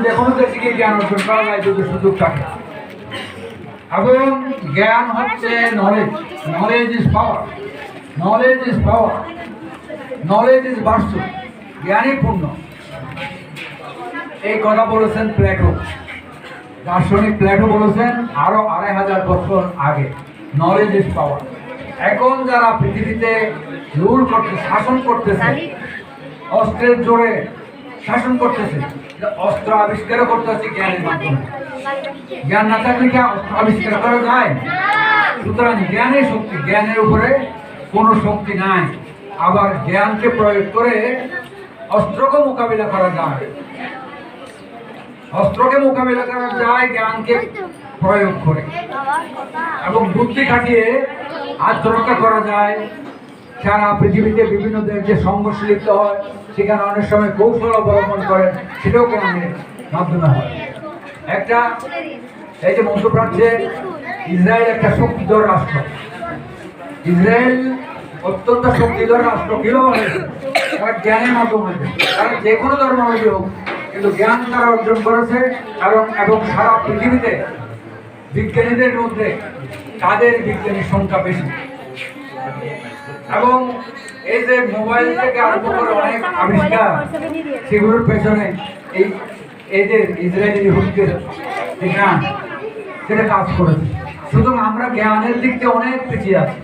যে সুযোগ থাকে। এবং জ্ঞান হচ্ছে knowledge knowledge is power knowledge is power knowledge is বাস্তু জ্ঞানই পূর্ণ। এই কথা বলেছেন প্লেটো। দার্শনিক প্লেটো বলেছেন আরও আড়াই হাজার বছর আগে। নলেজ ইজ পাওয়ার এখন যারা পৃথিবীতে রুল করতে, শাসন করতেছে, অস্ত্রের জোরে শাসন করতেছে অস্ত্র আবিষ্কারও করতেছে জ্ঞানের মাধ্যমে। জ্ঞান না থাকলে কি অস্ত্র আবিষ্কার করা যায়? সুতরাং জ্ঞানের শক্তি, জ্ঞানের উপরে কোনো শক্তি নাই। আবার জ্ঞানকে প্রয়োগ করে অস্ত্রকে মোকাবিলা করা যায়। অস্ত্রকে মোকাবিলা করা যায় জ্ঞানকে প্রয়োগ করে। এবং বুদ্ধি খাটিয়ে আত্মরক্ষা করা যায়। সারা পৃথিবীতে বিভিন্ন দেশে সংঘর্ষ লিপ্ত হয়। সেখানে অনেক সময় কৌশল অবলম্বন করে সেটাও জ্ঞানের মাধ্যমে হয় একটা, এই যে মধ্যপ্রাচ্যে ইসরায়েল একটা শক্তিধর রাষ্ট্র। ইসরায়েল অত্যন্ত শক্তিধর রাষ্ট্র, কীভাবে তারা জ্ঞানের মাধ্যমে তারা যে কোনো ধর্মাবলী হোক, কিন্তু জ্ঞান তারা অর্জন করেছে এবং এবং সারা পৃথিবীতে বিজ্ঞানীদের মধ্যে তাদের বিজ্ঞানীর সংখ্যা বেশি। এবং এই যে মোবাইল থেকে আরম্ভ করে অনেক আবিষ্কার সেগুলোর পেছনে এই এদের ইসরায়েলি হুমকের যে জ্ঞান সেটা কাজ করেছে। সুতরাং আমরা জ্ঞানের দিক দিয়ে অনেক পিছিয়ে আছি।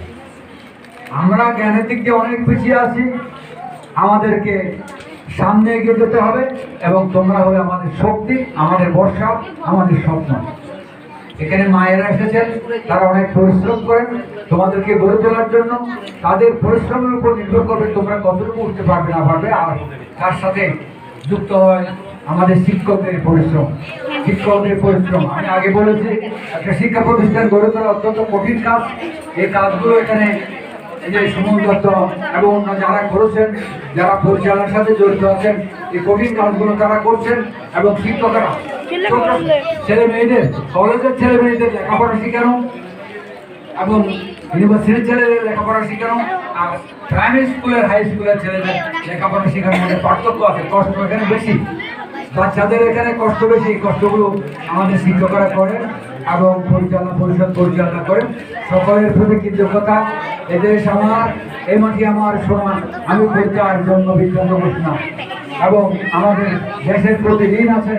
আমরা জ্ঞানের দিক দিয়ে অনেক পিছিয়ে আছি। আমাদেরকে সামনে এগিয়ে যেতে হবে এবং তোমরা হবে আমাদের শক্তি, আমাদের বর্ষা আমাদের স্বপ্ন। এখানে মায়েরা এসেছেন, তারা অনেক পরিশ্রম করেন তোমাদেরকে গড়ে তোলার জন্য। তাদের পরিশ্রমের উপর নির্ভর করবে তোমরা কতটুকু উঠতে পারবে, না পারবে, আর তার সাথে যুক্ত হয় আমাদের শিক্ষকদের পরিশ্রম। শিক্ষকদের পরিশ্রম। আমি আগে বলেছি, একটা শিক্ষা প্রতিষ্ঠান গড়ে তোলা অত্যন্ত কঠিন কাজ। এই কাজগুলো এখানে এই যে সুমন দত্ত এবং অন্য যারা করেছেন, যারা পরিচালনার সাথে জড়িত আছেন, এই কঠিন কাজগুলো তারা করছেন এবং শিক্ষকরা ছেলে মেয়েদের, কলেজের ছেলে মেয়েদের লেখাপড়া শেখানো এবং ইউনিভার্সিটির ছেলেদের লেখাপড়া শেখানো আর প্রাইমারি স্কুলের হাই স্কুলের ছেলেদের লেখাপড়া শেখানোর মধ্যে পার্থক্য আছে। কষ্ট এখানে বেশি। বাচ্চাদের এখানে কষ্ট বেশি। কষ্টগুলো আমাদের শিক্ষকরা করেন এবং পরিচালনা পরিষদ পরিচালনা করেন। সকলের প্রতি কৃতজ্ঞতা। এদেশ আমার এই মাটি আমার সোনা আমি পরিচার জন্য বিখ্যাত ঘোষণা এবং আমাদের দেশের প্রতি ঋণ আছে।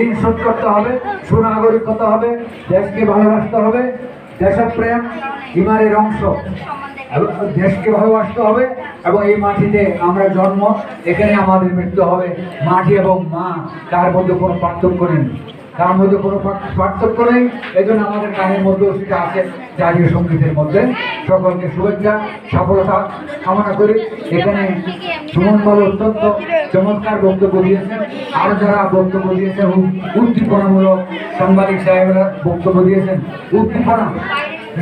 ঋণ শোধ করতে হবে সুনাগরিক হতে হবে, দেশকে ভালোবাসতে হবে, দেশপ্রেম হিমারের অংশ। দেশকে ভালোবাসতে হবে এবং এই মাটিতে আমরা জন্ম, এখানে আমাদের মৃত্যু হবে। মাটি এবং মা, তার মধ্যে কোনো পার্থক্য নেই। তার মধ্যে কোনো পার্থক্য নেই। এই জন্য আমাদের গানের মধ্যেও সেটা আছে জাতীয় সঙ্গীতের মধ্যে। সকলকে শুভেচ্ছা, সফলতা কামনা করি। এখানে সুমন বল অত্যন্ত চমৎকার বক্তব্য দিয়েছেন। আরও যারা বক্তব্য দিয়েছেন, উদ্দীপনামূলক সাংবাদিক সাহেবরা বক্তব্য দিয়েছেন। উদ্দীপনা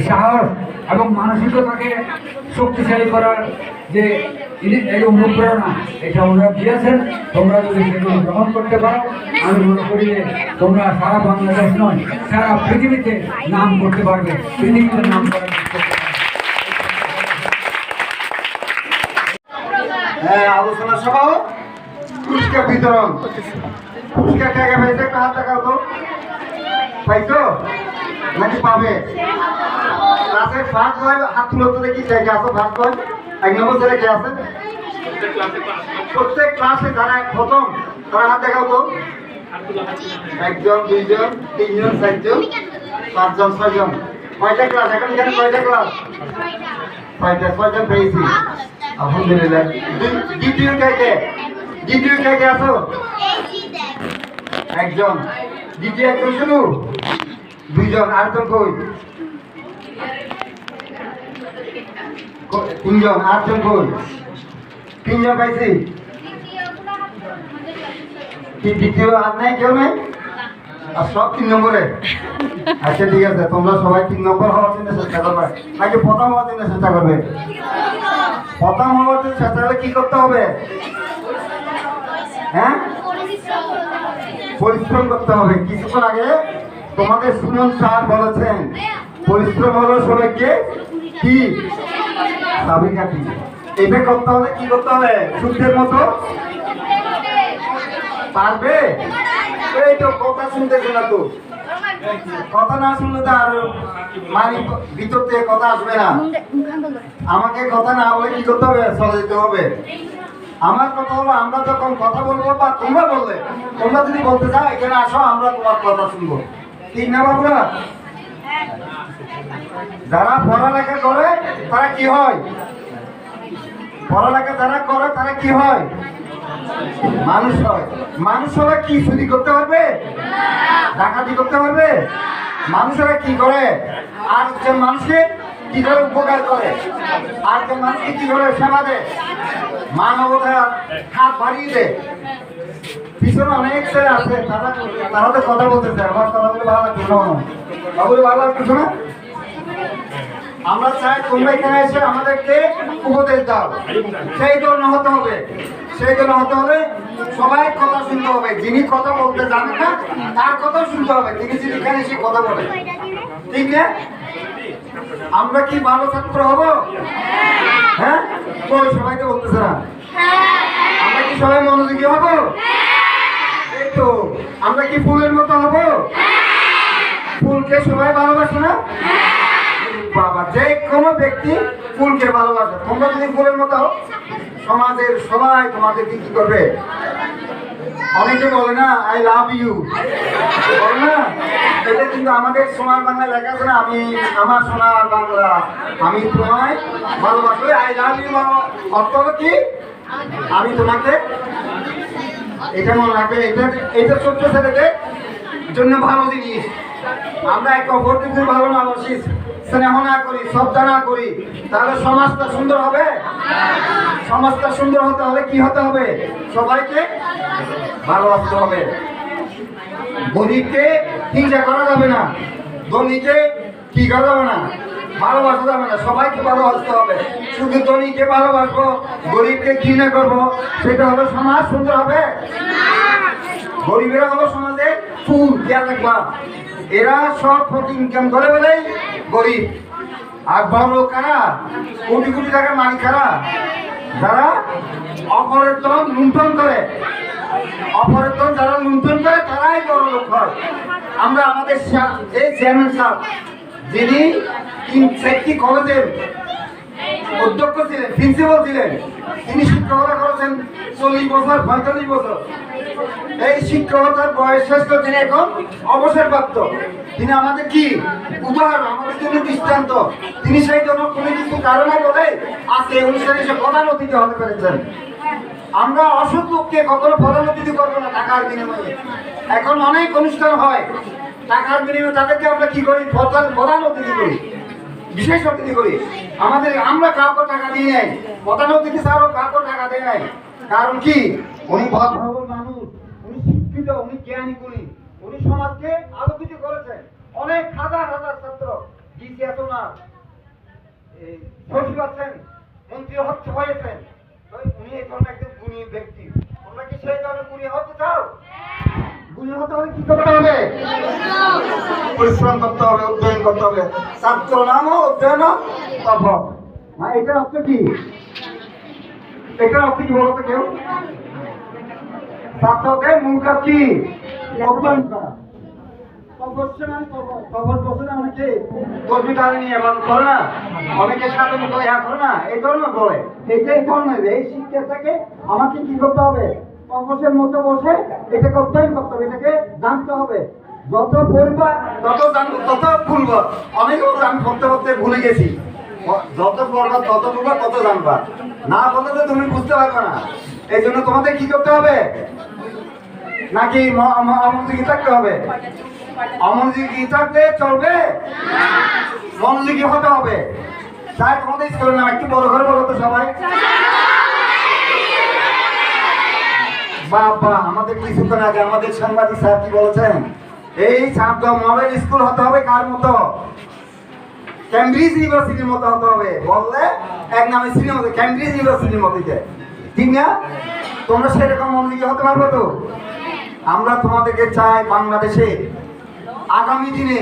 সাহস এবং মানসিকতাকে শক্তিশালী করার যে এই অনুপ্রেরণা, এটা ওনারা দিয়েছেন। তোমরা যদি সেগুলো গ্রহণ করতে পারো, আমি মনে করি যে তোমরা সারা বাংলাদেশ নয়, সারা পৃথিবীতে নাম করতে পারবে, পৃথিবীতে নাম করার হ্যাঁ আলোচনা সভা পুরস্কার বিতরণ। পুরস্কার তো। নাকি পাবে ক্লাসে ফার্স্ট হয় হাত তুলো তো দেখি কে কে আছে ফার্স্ট হয় এক নম্বর ছেলে কে আছে প্রত্যেক ক্লাসে যারা প্রথম তারা হাত দেখাও তো একজন দুইজন তিনজন চারজন পাঁচজন ছয়জন কয়টা ক্লাস এখন এখানে কয়টা ক্লাস ছয়টা ছয়জন পেয়েছি আলহামদুলিল্লাহ দ্বি- দ্বিতীয় কে কে দ্বিতীয় কে কে আছো একজন দ্বিতীয় একজন শুধু দুইজন, আরেকজন কই? তিনজন আটজন কই? তিনজন পাইছি। দ্বিতীয় আর নাই, কেউ নাই? আর সব তিন নম্বরে। আচ্ছা ঠিক আছে, তোমরা সবাই তিন নম্বর হওয়ার জন্য চেষ্টা করবে। নাকি প্রথম হওয়ার জন্য চেষ্টা করবে? প্রথম হওয়ার জন্য চেষ্টা করলে কি করতে হবে? হ্যাঁ? পরিশ্রম করতে হবে। কিছুক্ষণ আগে তোমাদের সুমন স্যার বলেছেন। পরিশ্রম হলো সবাইকে কি? চাবিকাঠি এটা করতে হলে কি করতে হবে? সূর্যের মতো? পারবে? এই তো কথা শুনতেছে না তো। কথা না শুনলে তো আর মানে ভিতর থেকে কথা আসবে না। আমাকে কথা না বলে কি করতে হবে? চলে যেতে হবে। আমার কথা হলো, আমরা যখন কথা বলব বা তোমরা বললে, তোমরা যদি বলতে চাও, এখানে আসো, আমরা তোমার কথা শুনব। ঠিক না বাবুরা? যারা পড়ালেখা করে, তারা কি হয়? পড়ালেখা যারা করে, তারা কি হয়? মানুষ হয়। মানুষরা কি চুরি করতে পারবে? ডাকাতি করতে পারবে? মানুষেরা কি করে? আর যে মানুষকে কি করে উপকার করে? আর যে মানুষকে কি করে সেবা দেয়? মানবতা হাত বাড়িয়ে দেয়। আমার চাই তোমরা এখানে এসে আমাদেরকে উপদেশ দাও। সেই জন্য হতে হবে, সেই জন্য হতে হবে। সবাই কথা শুনতে হবে। যিনি কথা বলতে জানেন না, তার কথা শুনতে হবে। তিনি যদি এখানে এসে কথা বলে। ঠিক না? আমরা কি ভালো ছাত্র হব? হ্যাঁ? কই সবাইকে বলতেছে না। আমরা কি সবাই মনোযোগী হব? আমরা কি ফুলের মতো হব? ফুলকে সবাই ভালোবাসে না? বাবা যে কোনো ব্যক্তি ফুলকে ভালোবাসে। তোমরা যদি ফুলের মতো হও, সমাজের সবাই তোমাদেরকে কি করবে? অনেকে বলে না আই লাভ ইউ বলে না? এটা কিন্তু আমাদের সোনার বাংলা লেখা আছে না আমি আমার সোনার বাংলা আমি তোমায় ভালোবাসি। আই লাভ ইউ অর্থ কি? আমি তোমাকে এটা মনে রাখবে, এটা এটা ছোট্ট ছেলেদের জন্য ভালো জিনিস। আমরা একে অপরকে ভালো না স্নেহ না করি, শ্রদ্ধা না করি। তাহলে সমাজটা সুন্দর হবে? সমাজটা সুন্দর হতে হলে কি হতে হবে? সবাইকে ভালোবাসতে হবে। গরিবকে হিংসা করা যাবে না। ধনীকে কি করা যাবে না? ভালোবাসা যাবে না, সবাইকে ভালোবাসতে হবে। শুধু ধনীকে ভালোবাসবো, গরিবকে ঘৃণা করব, সেটা হলো সমাজ সুন্দর হবে। গরিবেরা হলো সমাজের ফুল খেয়াল রাখবা। এরা সব প্রতি ইনকাম করে বলেই গরিব। আর বড় কারা? কোটি কোটি টাকার মালিক কারা? যারা অপরের দম লুণ্ঠন করে। অপরের দম যারা লুণ্ঠন করে, তারাই বড় লোক হয়। আমরা আমাদের এই চেয়ারম্যান সাহেব যিনি একটি কলেজের অধ্যক্ষ ছিলেন প্রিন্সিপাল ছিলেন, তিনি শিক্ষকতা করেছেন চল্লিশ বছর, পঁয়তাল্লিশ বছর। এই শিক্ষকতার বয়স শেষ করে তিনি এখন অবসরপ্রাপ্ত। তিনি আমাদের কি উদাহরণ আমাদের জন্য দৃষ্টান্ত? তিনি সেই জন্য কোনো কিছু কারণে বলে আজকে এই অনুষ্ঠানে এসে প্রধান অতিথি হতে পেরেছেন। আমরা অসৎ লোককে কখনো প্রধান অতিথি করব না টাকার বিনিময়ে। এখন অনেক অনুষ্ঠান হয়। টাকার বিনিময়ে তাদেরকে আমরা কি করি? প্রধান অতিথি করি। বিশেষ অতিথি করি। আমাদের আমরা কাউকে টাকা দিয়ে নেই। প্রধান অতিথি ছাড়াও কাউকে টাকা দেয় নাই। কারণ কি? উনি মানুষ, উনি শিক্ষিত, উনি জ্ঞানী গুণী, উনি সমাজকে আলোকিত করেছেন অনেক হাজার হাজার ছাত্র, ডিসি এত না সচিব আছেন, মন্ত্রী হচ্ছে, হয়েছেন। উনি এই ধরনের একজন গুণী ব্যক্তি। আমরা কি সেই ধরনের গুণী হতে কি করতে হবে? পরিশ্রম করতে হবে করতে হবে। হ্যাঁ এটার অর্থ কি? অর্থ কি বলতো কেউ? কি? করা। মানে অনেকে টানে করে না। এই ধরনের বলে। এইটা এই ধরনের এই শিক্ষাটাকে আমাকে কি করতে হবে? তপসের মতো বসে এটাকে অধ্যয়ন করতে হবে, এটাকে জানতে হবে। যত পড়বা তত জানব তত ভুলব অনেক আমি করতে পড়তে ভুলে গেছি। যত পড়বা তত পড়বা তত জানবা না বললে তো তুমি বুঝতে পারবে না। এই জন্য তোমাদের কি করতে হবে? নাকি অমনোযোগী থাকতে হবে? অমনোযোগী থাকলে চলবে? মনোযোগী হতে হবে। তাই তোমাদের স্কুলের নাম একটু বড় করে বলো তো সবাই। বাবা আমাদের কিছুক্ষণ আগে আমাদের সাংবাদিক স্যার কি বলেছেন? এই ছাত্র মডেল স্কুল হতে হবে কার মতো? ক্যামব্রিজ ইউনিভার্সিটির মতো হতে হবে। বললে এক নামে সিনেমা মতো ক্যামব্রিজ ইউনিভার্সিটির মতো ঠিক না? তোমরা সেরকম মনোযোগী হতে পারবে তো? আমরা তোমাদেরকে চাই বাংলাদেশে আগামী দিনে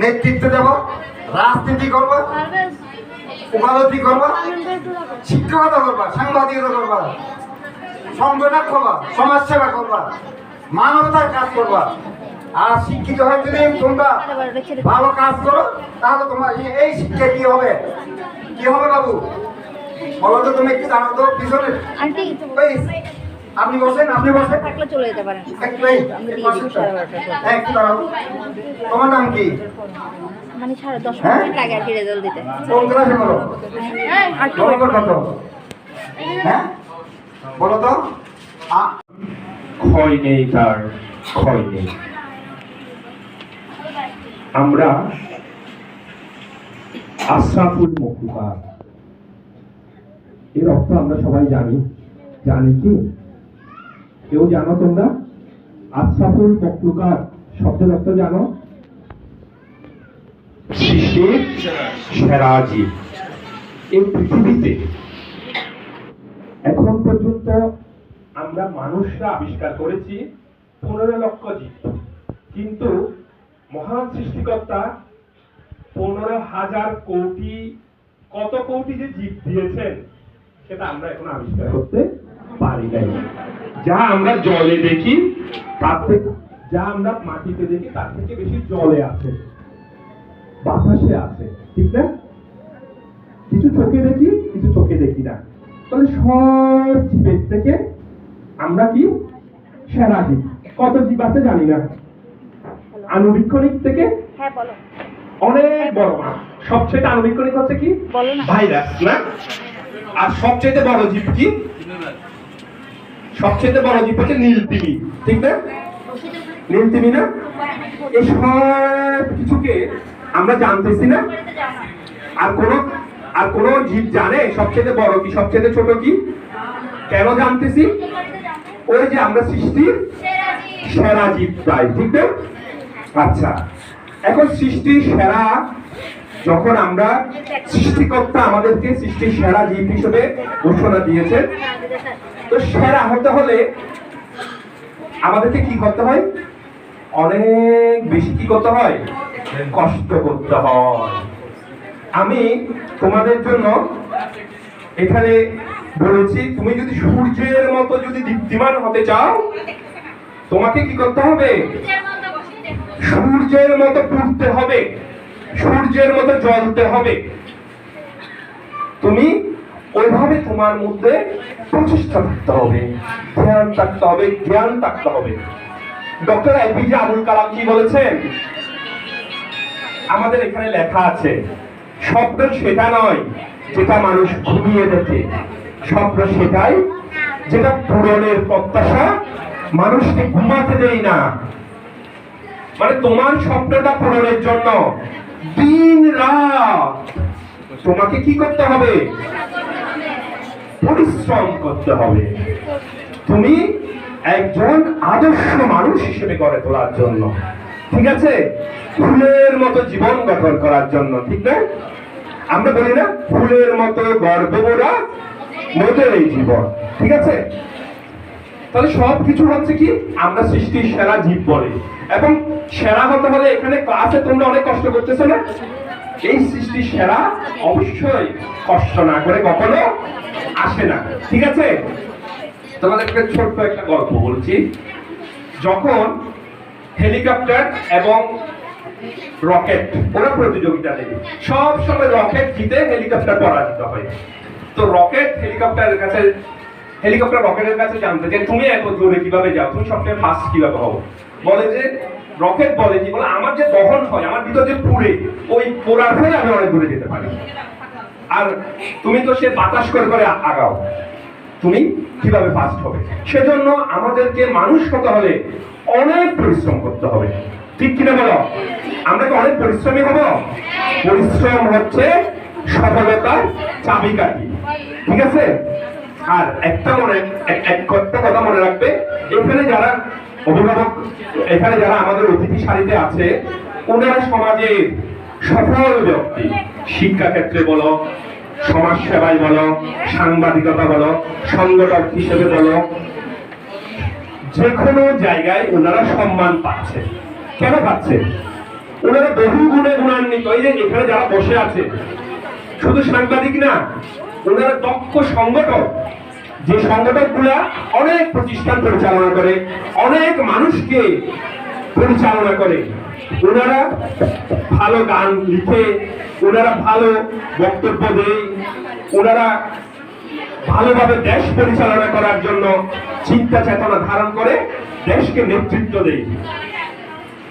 নেতৃত্ব দেব রাজনীতি করব উপালতি করব শিক্ষকতা করবা সাংবাদিকতা করবা। সংগঠন করবা সমাজ সেবা করবা মানবতার কাজ করবা। আর শিক্ষিত হয়ে যদি তোমরা ভালো কাজ করো তাহলে তোমার এই- শিক্ষা কি হবে? কি হবে বাবু? বলো তো তুমি একটু জানো তো পিছনে। আপনি বসেন আপনি বসেন। থাকলে চলে যেতে পারেন। হ্যাঁ, তোমার নাম কি? মানে সাড়ে দশ হ্যাঁ? মিনিট লাগে আর কি রেজাল্ট দিতে। কোন ক্লাসে করো আর কত হ্যাঁ? বলো তো। ক্ষয় নেই তার, ক্ষয় নেই। আমরা আশরাফুল মখলুকাত এর অর্থ আমরা সবাই জানি। জানি কি? কেউ জানো তোমরা? আশরাফুল মখলুকাত শব্দের অর্থ জানো? সৃষ্টির সেরা জীব এই পৃথিবীতে এখন পর্যন্ত আমরা মানুষরা আবিষ্কার করেছি পনেরো লক্ষ জীব। কিন্তু মহান সৃষ্টিকর্তা পনেরো হাজার কোটি, কত কোটি যে জীব দিয়েছেন, সেটা আমরা এখন আবিষ্কার করতে পারি নাই। যা আমরা জলে দেখি, তার থেকে যা আমরা মাটিতে দেখি, তার থেকে বেশি জলে আছে, বাতাসে আছে, ঠিক না? কিছু চোখে দেখি, কিছু চোখে দেখি না। তাহলে সব জীবের থেকে আমরা কি সেরা জীব। কত জীব আছে জানি না? আনুবীক্ষণিক থেকে হ্যাঁ বলো। অনেক বড় মাছ সবচেয়ে আনুবীক্ষণিক হচ্ছে কি? ভাইরাস না? আর সবচেয়ে বড় জীব কি? সবচেয়ে বড় জীব হচ্ছে নীলতিমি ঠিক না? নীলতিমি না? এই সব কিছুকে আমরা জানতেছি না? আর কোন আর কোন জীব জানে সবচেয়ে বড় কি, সবচেয়ে ছোট কি? কেন জানতেছি? ওই যে আমরা সৃষ্টির সেরা জীব তাই ঠিক আচ্ছা এখন সৃষ্টির সেরা যখন আমরা সৃষ্টিকর্তা আমাদেরকে সৃষ্টির সেরা জীব হিসেবে ঘোষণা দিয়েছে, তো সেরা হতে হলে আমাদেরকে কি করতে হয়? অনেক বেশি কি করতে হয়? কষ্ট করতে হয়। আমি তোমাদের জন্য এখানে বলেছি, তুমি যদি সূর্যের মতো যদি দীপ্তিমান হতে চাও, তোমাকে কি করতে হবে? সূর্যের মতো পুড়তে হবে, সূর্যের মতো জ্বলতে হবে। তুমি ওইভাবে তোমার মধ্যে প্রচেষ্টা থাকতে হবে, ধ্যান থাকতে হবে, জ্ঞান থাকতে হবে। ডক্টর এপিজে আবুল কালাম কি বলেছেন? আমাদের এখানে লেখা আছে স্বপ্ন সেটা নয়, যেটা মানুষ ঘুমিয়ে দেখে। স্বপ্ন সেটাই, যেটা পূরণের প্রত্যাশা, মানুষকে ঘুমাতে দেয় না। মানে তোমার স্বপ্নটা পূরণের জন্য। দিন রাত। তোমাকে কি করতে হবে? পরিশ্রম করতে হবে। তুমি একজন আদর্শ মানুষ হিসেবে গড়ে তোলার জন্য। ঠিক আছে? ফুলের মতো জীবন গঠন করার জন্য, ঠিক না? আমরা বলি না, ফুলের মতো গর্ববোরা মোদের এই জীবন, ঠিক আছে? তাহলে সব কিছু হচ্ছে কি? আমরা সৃষ্টির সেরা জীব বলি। এবং সেরা হতে হলে এখানে ক্লাসে তোমরা অনেক কষ্ট করতেছো না? এই সৃষ্টির সেরা অবশ্যই কষ্ট না করে কখনো আসে না, ঠিক আছে? তোমাদেরকে ছোট্ট একটা গল্প বলছি। যখন হেলিকপ্টার এবং রকেট, ওরা প্রতিযোগিতা দেবে সব সময় রকেট জিতে হেলিকপ্টার পরাজিত হয়। তো রকেট হেলিকপ্টারের কাছে, হেলিকপ্টার রকেটের কাছে জানতে যে তুমি এত জোরে কীভাবে যাও? তুমি সবসময় ফাস্ট কীভাবে হও? বলে যে, রকেট বলে কি বলে, আমার যে দহন হয়, আমার ভিতর যে পুড়ে, ওই পোড়ার ফলে আমি অনেক দূরে যেতে পারি। আর তুমি তো সে বাতাস করে করে আগাও। তুমি কীভাবে ফাস্ট হবে? সেজন্য আমাদেরকে মানুষ হতে হলে অনেক পরিশ্রম করতে হবে। ঠিক কিনা বলো? আমরা কি অনেক পরিশ্রমী হব? পরিশ্রম হচ্ছে সফলতার চাবিকাঠি। ঠিক আছে? আর একটা মনে, এক- এক একটা কথা মনে রাখবে, এখানে যারা অভিভাবক, এখানে যারা আমাদের অতিথি সারিতে আছে ওনারা সমাজে সফল ব্যক্তি। শিক্ষা ক্ষেত্রে বলো সমাজ সেবায় বলো, সাংবাদিকতা বলো, সংগঠক হিসেবে বলো যে কোনো জায়গায় ওনারা সম্মান পাচ্ছে। কেন পাচ্ছে? ওনারা বহু গুণে গুণান্বিত। এই যে এখানে যারা বসে আছে, শুধু সাংবাদিক না, ওনারা দক্ষ সংগঠক। যে সংগঠনগুলা অনেক প্রতিষ্ঠান পরিচালনা করে, অনেক মানুষকে পরিচালনা করে। ওনারা ভালো গান লিখে, ওনারা ভালো বক্তব্য দেয়, ওনারা ভালোভাবে দেশ পরিচালনা করার জন্য চিন্তা চেতনা ধারণ করে দেশকে নেতৃত্ব দেয়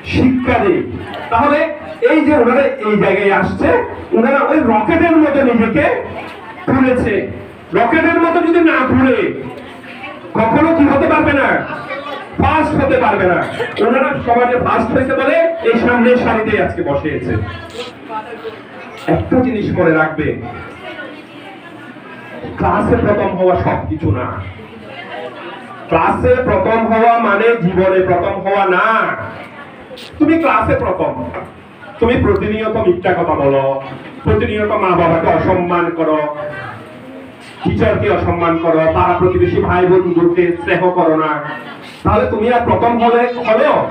শিক্ষা দেয় তাহলে এই যে ওনারা এই জায়গায় আসছে, ওনারা ওই রকেটের মতো নিজেকে তুলেছে রকেটের মতো যদি না তুলে কখনো কি হতে পারবে না? ফার্স্ট হতে পারবে না। ওনারা সমাজে ফার্স্ট হয়েছে বলে এই সামনের সারিতে আজকে বসেছে একটা জিনিস মনে রাখবে ক্লাসে প্রথম হওয়া সবকিছু না। ক্লাসে প্রথম হওয়া মানে জীবনে প্রথম হওয়া না। তুমি ক্লাসে প্রথম। তুমি প্রতিনিয়ত মিথ্যা কথা বলো। প্রতিনিয়ত মা বাবাকে অসম্মান করো। টিচারকে অসম্মান করো। পাড়া প্রতিবেশী ভাই বোনগুলোকে স্নেহ করো না। তাহলে তুমি আর প্রথম হলে হলো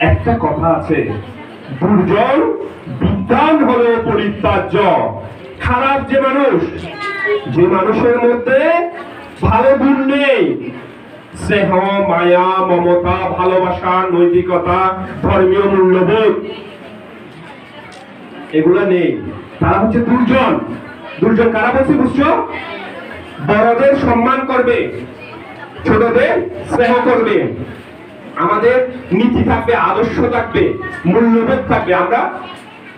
একটা কথা আছে। দুর্জন বিদ্যান হলো পরিত্যাজ্য। খারাপ যে মানুষ যে মানুষের মধ্যে ভালো গুণ নেই, স্নেহ, মায়া, মমতা, ভালোবাসা, নৈতিকতা, ধর্মীয় মূল্যবোধ, এগুলো নেই। তারা হচ্ছে দুর্জন। দুর্জন কারা বলছে বুঝছ? বড়দের সম্মান করবে, ছোটদের স্নেহ করবে। আমাদের নীতি থাকবে, আদর্শ থাকবে, মূল্যবোধ থাকবে। আমরা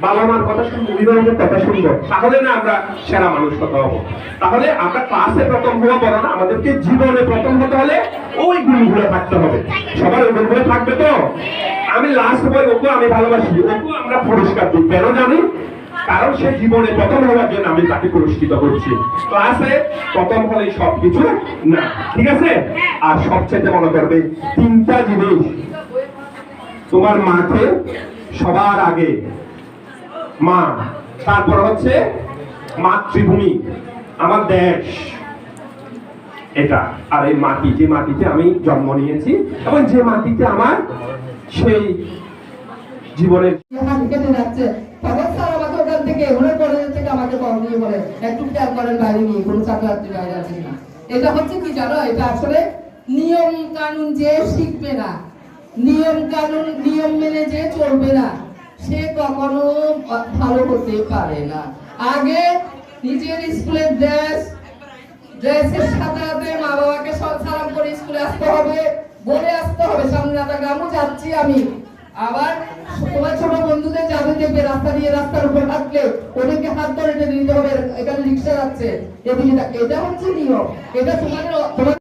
বাবা মার কথা শুনব, অভিভাবকের কথা শুনব, তাহলে না আমরা সেরা মানুষ হতে হব। তাহলে আমরা ক্লাসে প্রথম হওয়া বড় না, আমাদেরকে জীবনে প্রথম হতে হলে ওই গুণগুলো থাকতে হবে। সবার ওই গুণগুলো থাকবে তো? আমি লাস্ট বই ওকে আমি ভালোবাসি ওকে আমরা পুরস্কার দিই। কেন জানি? কারণ সে জীবনে প্রথম হওয়ার জন্য আমি তাকে পুরস্কৃত করছি। ক্লাসে প্রথম হলে সবকিছু না, ঠিক আছে? আর সবচেয়ে মনে করবে, তিনটা জিনিস তোমার মাকে সবার আগে মা। তারপর হচ্ছে মাতৃভূমি, আমার দেশ। এটা, আর এই মাটি, যে মাটিতে আমি জন্ম নিয়েছি এবং যে মাটিতে আমার সেই জীবনের আমাকে বলে আছে কিনা এটা হচ্ছে কি জানো? এটা আসলে নিয়ম কানুন যে শিখবে না। নিয়ম কানুন, নিয়ম মেনে যে চলবে না। সে কখনো ভালো হতে পারে না। আগে নিজের স্কুলের ড্রেস, ড্রেসের সাথে সাথে মা বাবাকে সালাম করে স্কুলে আসতে হবে, বলে আসতে হবে সামনে রাতা গ্রামও যাচ্ছি আমি। আবার তোমার ছোট বন্ধুদের যাবে দেখবে, রাস্তা দিয়ে রাস্তার উপর থাকলে ওদেরকে হাত ধরে নিতে হবে, এখানে রিক্সা যাচ্ছে, এদিকে এটা- হচ্ছে নিয়ম। এটা তোমাদের তোমার